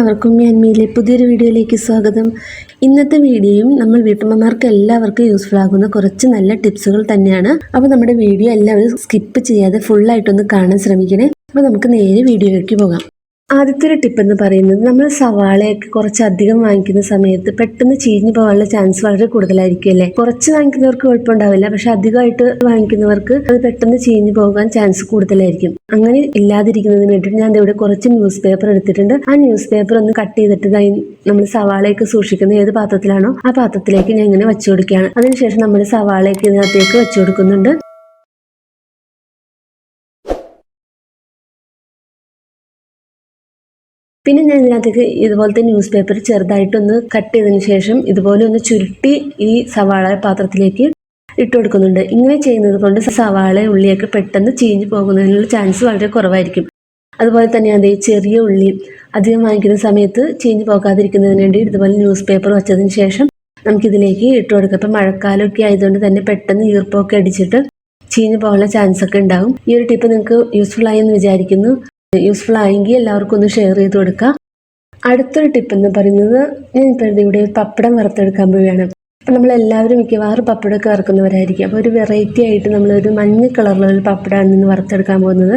എല്ലാവർക്കും മ്യാൻമിയിലെ പുതിയൊരു വീഡിയോയിലേക്ക് സ്വാഗതം. ഇന്നത്തെ വീഡിയോയും നമ്മൾ വീട്ടമ്മമാർക്ക് എല്ലാവർക്കും യൂസ്ഫുൾ ആകുന്ന കുറച്ച് നല്ല ടിപ്സുകൾ തന്നെയാണ്. അപ്പോൾ നമ്മുടെ വീഡിയോ എല്ലാവരും സ്കിപ്പ് ചെയ്യാതെ ഫുള്ളായിട്ടൊന്ന് കാണാൻ ശ്രമിക്കണേ. അപ്പോൾ നമുക്ക് നേരെ വീഡിയോയിലേക്ക് പോകാം. ആദ്യത്തെ ഒരു ടിപ്പ് എന്ന് പറയുന്നത് നമ്മൾ സവാളയൊക്കെ കുറച്ചധികം വാങ്ങിക്കുന്ന സമയത്ത് പെട്ടെന്ന് ചീഞ്ഞു പോകാനുള്ള ചാൻസ് വളരെ കൂടുതലായിരിക്കും അല്ലേ? കുറച്ച് വാങ്ങിക്കുന്നവർക്ക് കുഴപ്പമുണ്ടാവില്ല. പക്ഷെ അധികമായിട്ട് വാങ്ങിക്കുന്നവർക്ക് അത് പെട്ടെന്ന് ചീഞ്ഞു പോകാൻ ചാൻസ് കൂടുതലായിരിക്കും. അങ്ങനെ ഇല്ലാതിരിക്കുന്നതിന് വേണ്ടിയിട്ട് ഞാൻ ഇവിടെ കുറച്ച് ന്യൂസ് പേപ്പർ എടുത്തിട്ടുണ്ട്. ആ ന്യൂസ് പേപ്പർ ഒന്ന് കട്ട് ചെയ്തിട്ട് നമ്മൾ സവാളയൊക്കെ സൂക്ഷിക്കുന്ന ഏത് പാത്രത്തിലാണോ ആ പാത്രത്തിലേക്ക് ഞാൻ ഇങ്ങനെ വെച്ചു കൊടുക്കുകയാണ്. അതിനുശേഷം നമ്മൾ സവാളയൊക്കെ ഇതിനകത്തേക്ക് വെച്ചു കൊടുക്കുന്നുണ്ട്. പിന്നെ ഞാൻ ഇതിനകത്തേക്ക് ഇതുപോലത്തെ ന്യൂസ് പേപ്പർ ചെറുതായിട്ടൊന്ന് കട്ട് ചെയ്തതിന് ശേഷം ഇതുപോലെ ഒന്ന് ചുരുട്ടി ഈ സവാള പാത്രത്തിലേക്ക് ഇട്ട് കൊടുക്കുന്നുണ്ട്. ഇങ്ങനെ ചെയ്യുന്നത് കൊണ്ട് സവാള ഉള്ളിയൊക്കെ പെട്ടെന്ന് ചീഞ്ഞു പോകുന്നതിനുള്ള ചാൻസ് വളരെ കുറവായിരിക്കും. അതുപോലെ തന്നെ അതേ ചെറിയ ഉള്ളി അധികം വാങ്ങിക്കുന്ന സമയത്ത് ചീഞ്ഞു പോകാതിരിക്കുന്നതിന് വേണ്ടി ഇതുപോലെ ന്യൂസ് പേപ്പർ വച്ചതിന് ശേഷം നമുക്കിതിലേക്ക് ഇട്ട് കൊടുക്കാം. ഇപ്പം മഴക്കാലമൊക്കെ ആയതുകൊണ്ട് തന്നെ പെട്ടെന്ന് ഈർപ്പമൊക്കെ അടിച്ചിട്ട് ചീഞ്ഞു പോകാനുള്ള ചാൻസ് ഒക്കെ ഉണ്ടാകും. ഈ ഒരു ടിപ്പ് നിങ്ങൾക്ക് യൂസ്ഫുൾ ആയി എന്ന് വിചാരിക്കുന്നു. യൂസ്ഫുൾ ആയെങ്കിൽ എല്ലാവർക്കും ഒന്ന് ഷെയർ ചെയ്ത് കൊടുക്കാം. അടുത്തൊരു ടിപ്പ് എന്ന് പറയുന്നത് ഞാൻ ഇപ്പോൾ ഇവിടെ പപ്പടം വറുത്തെടുക്കാൻ പോവുകയാണ്. അപ്പം നമ്മളെല്ലാവരും മിക്കവാറും പപ്പടമൊക്കെ വറുക്കുന്നവരായിരിക്കും. അപ്പോൾ ഒരു വെറൈറ്റി ആയിട്ട് നമ്മളൊരു മഞ്ഞ കളറിലുള്ള ഒരു പപ്പടമാണ് ഇന്ന് വറുത്തെടുക്കാൻ പോകുന്നത്.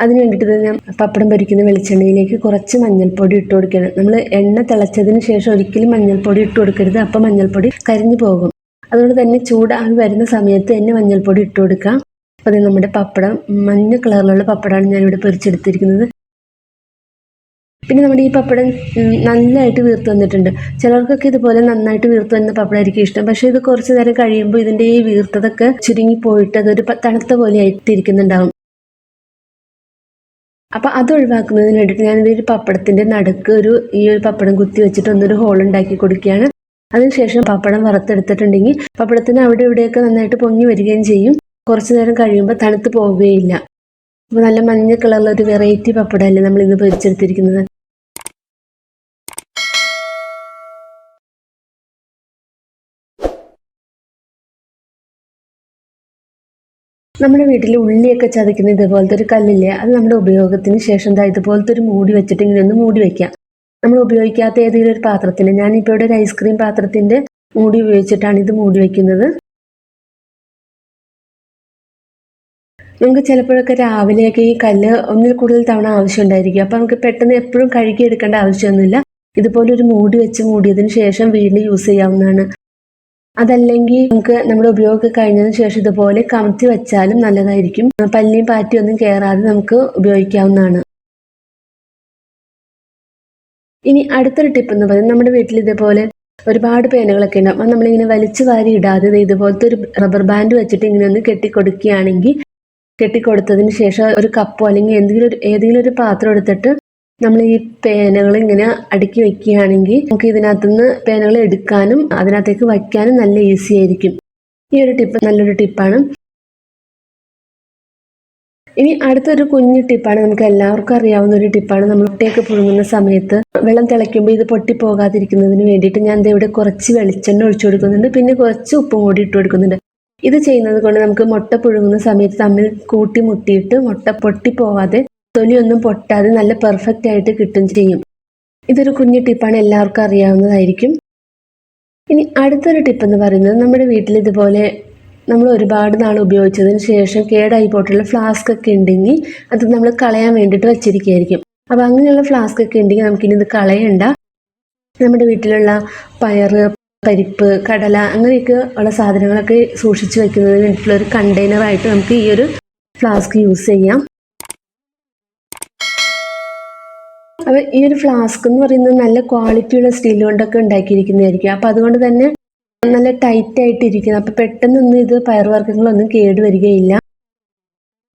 അതിന് വേണ്ടിയിട്ട് ഞാൻ പപ്പടം പൊരിക്കുന്ന വെളിച്ചെണ്ണയിലേക്ക് കുറച്ച് മഞ്ഞൾപ്പൊടി ഇട്ട് കൊടുക്കുകയാണ്. നമ്മൾ എണ്ണ തിളച്ചതിന് ശേഷം ഒരിക്കലും മഞ്ഞൾപ്പൊടി ഇട്ട് കൊടുക്കരുത്. അപ്പം മഞ്ഞൾപ്പൊടി കരിഞ്ഞു പോകും. അതുകൊണ്ട് തന്നെ ചൂടാകി വരുന്ന സമയത്ത് തന്നെ മഞ്ഞൾപ്പൊടി ഇട്ട് കൊടുക്കാം. അപ്പോൾ അത് നമ്മുടെ പപ്പടം മഞ്ഞ കളറിലുള്ള പപ്പടമാണ് ഞാനിവിടെ പൊരിച്ചെടുത്തിരിക്കുന്നത്. പിന്നെ നമ്മുടെ ഈ പപ്പടം നന്നായിട്ട് വീർത്ത് വന്നിട്ടുണ്ട്. ചിലർക്കൊക്കെ ഇതുപോലെ നന്നായിട്ട് വീർത്ത് വന്ന പപ്പടമായിരിക്കും ഇഷ്ടം. പക്ഷേ ഇത് കുറച്ച് നേരം കഴിയുമ്പോൾ ഇതിന്റെ ഈ വീർത്തതൊക്കെ ചുരുങ്ങി പോയിട്ട് അതൊരു തണുത്ത പോലെ ആയിട്ടിരിക്കുന്നുണ്ടാവും. അപ്പോൾ അത് ഒഴിവാക്കുന്നതിന് വേണ്ടിയിട്ട് ഞാനിത് ഒരു പപ്പടത്തിന്റെ നടുക്ക് ഒരു ഈ ഒരു പപ്പടം കുത്തി വെച്ചിട്ട് ഒന്നൊരു ഹോൾ ഉണ്ടാക്കി കൊടുക്കുകയാണ്. അതിനുശേഷം പപ്പടം വറുത്തെടുത്തിട്ടുണ്ടെങ്കിൽ പപ്പടത്തിന് അവിടെ ഇവിടെയൊക്കെ നന്നായിട്ട് പൊങ്ങി വരികയും ചെയ്യും. കുറച്ച് നേരം കഴിയുമ്പോൾ തണുത്ത് പോവുകയില്ല. അപ്പോൾ നല്ല മഞ്ഞ കളറുള്ള ഒരു വെറൈറ്റി പപ്പടമല്ലേ നമ്മൾ ഇന്ന് പൊരിച്ചെടുത്തിരിക്കുന്നത്? നമ്മുടെ വീട്ടിൽ ഉള്ളിയൊക്കെ ചതയ്ക്കുന്ന ഇതുപോലത്തെ ഒരു കല്ലില്ലേ അത് നമ്മുടെ ഉപയോഗത്തിന് ശേഷം ദാ ഇതുപോലത്തെ ഒരു മൂടി വെച്ചിട്ട് ഇങ്ങനെ ഒന്ന് മൂടി വെക്കാം. നമ്മൾ ഉപയോഗിക്കാത്ത ഏതെങ്കിലും ഒരു പാത്രത്തിൽ ഞാനിപ്പോൾ ഇവിടെ ഒരു ഐസ്ക്രീം പാത്രത്തിന്റെ മൂടി ഉപയോഗിച്ചിട്ടാണ് ഇത് മൂടി വയ്ക്കുന്നത് നമുക്ക് ചിലപ്പോഴൊക്കെ രാവിലെയൊക്കെ ഈ കല്ല് ഒന്നിൽ കൂടുതൽ തവണ ആവശ്യമുണ്ടായിരിക്കും. അപ്പോൾ നമുക്ക് പെട്ടെന്ന് എപ്പോഴും കഴുകി എടുക്കേണ്ട ആവശ്യമൊന്നുമില്ല. ഇതുപോലെ ഒരു മൂടി വെച്ച് മൂടിയതിന് ശേഷം വീണ്ടും യൂസ് ചെയ്യാവുന്നതാണ്. അതല്ലെങ്കിൽ നമുക്ക് നമ്മുടെ ഉപയോഗമൊക്കെ കഴിഞ്ഞതിന് ശേഷം ഇതുപോലെ കമത്തി വെച്ചാലും നല്ലതായിരിക്കും. പല്ലിയും പാറ്റിയും ഒന്നും കയറാതെ നമുക്ക് ഉപയോഗിക്കാവുന്നതാണ്. ഇനി അടുത്തൊരു ടിപ്പ് എന്ന് പറയുന്നത് നമ്മുടെ വീട്ടിൽ ഇതേപോലെ ഒരുപാട് പേനകളൊക്കെ ഉണ്ടാവും അത് നമ്മളിങ്ങനെ വലിച്ചു വാരി ഇടാതെ ഇതുപോലത്തെ ഒരു റബ്ബർ ബാൻഡ് വെച്ചിട്ട് ഇങ്ങനെ ഒന്ന് കെട്ടിക്കൊടുക്കുകയാണെങ്കിൽ കെട്ടിക്കൊടുത്തതിന് ശേഷം ഒരു കപ്പോ അല്ലെങ്കിൽ എന്തെങ്കിലും ഒരു ഏതെങ്കിലും ഒരു പാത്രം എടുത്തിട്ട് നമ്മൾ ഈ പേനകൾ ഇങ്ങനെ അടുക്കി വെക്കുകയാണെങ്കിൽ നമുക്ക് ഇതിനകത്തുനിന്ന് പേനകൾ എടുക്കാനും അതിനകത്തേക്ക് വയ്ക്കാനും നല്ല ഈസി ആയിരിക്കും. ഈ ഒരു ടിപ്പ് നല്ലൊരു ടിപ്പാണ്. ഇനി അടുത്തൊരു കുഞ്ഞു ടിപ്പാണ് നമുക്ക് എല്ലാവർക്കും അറിയാവുന്ന ഒരു ടിപ്പാണ്. നമ്മൾ ഒട്ടേക്ക് പുഴുങ്ങുന്ന സമയത്ത് വെള്ളം തിളയ്ക്കുമ്പോൾ ഇത് പൊട്ടിപ്പോകാതിരിക്കുന്നതിന് വേണ്ടിയിട്ട് ഞാൻ ഇവിടെ കുറച്ച് വെളിച്ചെണ്ണ ഒഴിച്ചു കൊടുക്കുന്നുണ്ട്. പിന്നെ കുറച്ച് ഉപ്പും കൂടി ഇട്ട് കൊടുക്കുന്നുണ്ട്. ഇത് ചെയ്യുന്നത് കൊണ്ട് നമുക്ക് മുട്ട പുഴുങ്ങുന്ന സമയത്ത് തമ്മിൽ കൂട്ടി മുട്ടിയിട്ട് മുട്ട പൊട്ടിപ്പോവാതെ തൊലിയൊന്നും പൊട്ടാതെ നല്ല പെർഫെക്റ്റ് ആയിട്ട് കിട്ടും ചെയ്യും. ഇതൊരു കുഞ്ഞു ടിപ്പാണ് എല്ലാവർക്കും അറിയാവുന്നതായിരിക്കും. ഇനി അടുത്തൊരു ടിപ്പ് എന്ന് പറയുന്നത് നമ്മുടെ വീട്ടിൽ ഇതുപോലെ നമ്മൾ ഒരുപാട് നാൾ ഉപയോഗിച്ചതിന് ശേഷം കേടായി പോയിട്ടുള്ള ഫ്ലാസ്ക് ഒക്കെ ഉണ്ടെങ്കിൽ അത് നമ്മൾ കളയാൻ വേണ്ടിയിട്ട് വെച്ചിരിക്കുകയായിരിക്കും. അപ്പോൾ അങ്ങനെയുള്ള ഫ്ലാസ്ക് ഒക്കെ ഉണ്ടെങ്കിൽ നമുക്കിനി ഇത് കളയണ്ട. നമ്മുടെ വീട്ടിലുള്ള പയറ് പരിപ്പ് കടല അങ്ങനെയൊക്കെ ഉള്ള സാധനങ്ങളൊക്കെ സൂക്ഷിച്ചു വെക്കുന്നതിന് വേണ്ടിയിട്ടുള്ള ഒരു കണ്ടെയ്നറായിട്ട് നമുക്ക് ഈ ഒരു ഫ്ലാസ്ക് യൂസ് ചെയ്യാം. അപ്പോൾ ഈ ഒരു ഫ്ലാസ്ക് എന്ന് പറയുന്നത് നല്ല ക്വാളിറ്റിയുള്ള സ്റ്റീൽ കൊണ്ടൊക്കെ ഉണ്ടാക്കിയിരിക്കുന്നതായിരിക്കും. അപ്പോൾ അതുകൊണ്ട് തന്നെ നല്ല ടൈറ്റ് ആയിട്ടിരിക്കുന്നത് അപ്പോൾ പെട്ടെന്നൊന്നും ഇത് പയർവർഗങ്ങളൊന്നും കേടുവരികയില്ല.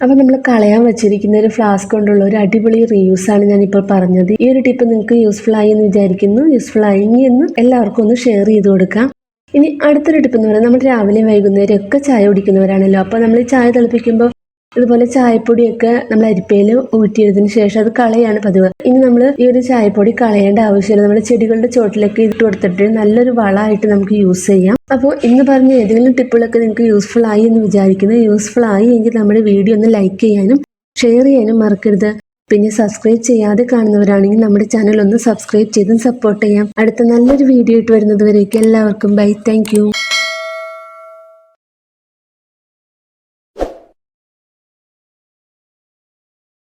അപ്പോൾ നമ്മൾ കളയാൻ വെച്ചിരിക്കുന്ന ഒരു ഫ്ലാസ്ക് കൊണ്ടുള്ള ഒരു അടിപൊളി റീയൂസ് ആണ് ഞാനിപ്പോൾ പറഞ്ഞത്. ഈ ഒരു ടിപ്പ് നിങ്ങൾക്ക് യൂസ്ഫുൾ ആയി എന്ന് വിചാരിക്കുന്നു. യൂസ്ഫുൾ ആയി എന്ന് എല്ലാവർക്കും ഒന്ന് ഷെയർ ചെയ്ത് കൊടുക്കാം. ഇനി അടുത്തൊരു ടിപ്പ് എന്ന് പറയുന്നത് നമ്മൾ രാവിലെയും വൈകുന്നേരം ഒക്കെ ചായ കുടിക്കുന്നവരാണല്ലോ. അപ്പോൾ നമ്മൾ ഈ ചായ തിളപ്പിക്കുമ്പോൾ ഇതുപോലെ ചായപ്പൊടിയൊക്കെ നമ്മൾ അരിപ്പയിൽ ഊറ്റിയതിന് ശേഷം അത് കളയാണ് പതിവ്. ഇനി നമ്മൾ ഈ ഒരു ചായപ്പൊടി കളയേണ്ട ആവശ്യമില്ല. നമ്മുടെ ചെടികളുടെ ചോട്ടിലൊക്കെ ഇട്ട് കൊടുത്തിട്ട് നല്ലൊരു വളമായിട്ട് നമുക്ക് യൂസ് ചെയ്യാം. അപ്പോൾ ഇന്ന് പറഞ്ഞ ഏതെങ്കിലും ടിപ്പുകളൊക്കെ നിങ്ങൾക്ക് യൂസ്ഫുൾ ആയി എന്ന് വിചാരിക്കുന്നു. യൂസ്ഫുൾ ആയി എങ്കിൽ നമ്മുടെ വീഡിയോ ഒന്ന് ലൈക്ക് ചെയ്യാനും ഷെയർ ചെയ്യാനും മറക്കരുത്. പിന്നെ സബ്സ്ക്രൈബ് ചെയ്യാതെ കാണുന്നവരാണെങ്കിൽ നമ്മുടെ ചാനൽ ഒന്ന് സബ്സ്ക്രൈബ് ചെയ്തും സപ്പോർട്ട് ചെയ്യാം. അടുത്ത നല്ലൊരു വീഡിയോ ഇട്ട് വരുന്നത് വരേക്കും എല്ലാവർക്കും ബൈ താങ്ക്